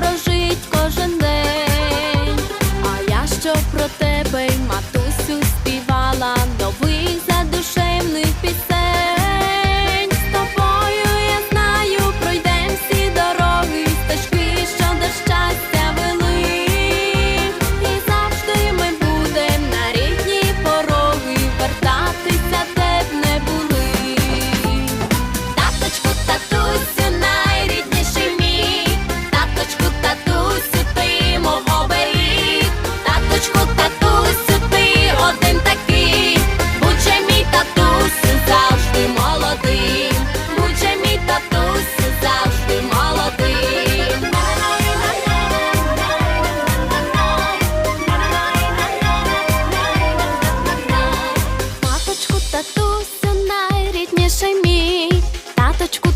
прожить кожен.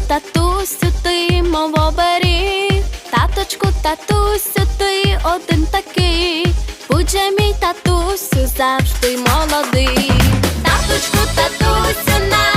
татусю, ти мов оберіг, таточку, татусю, ти один такий, будь же мій татусю завжди молодий, таточку, татусю на.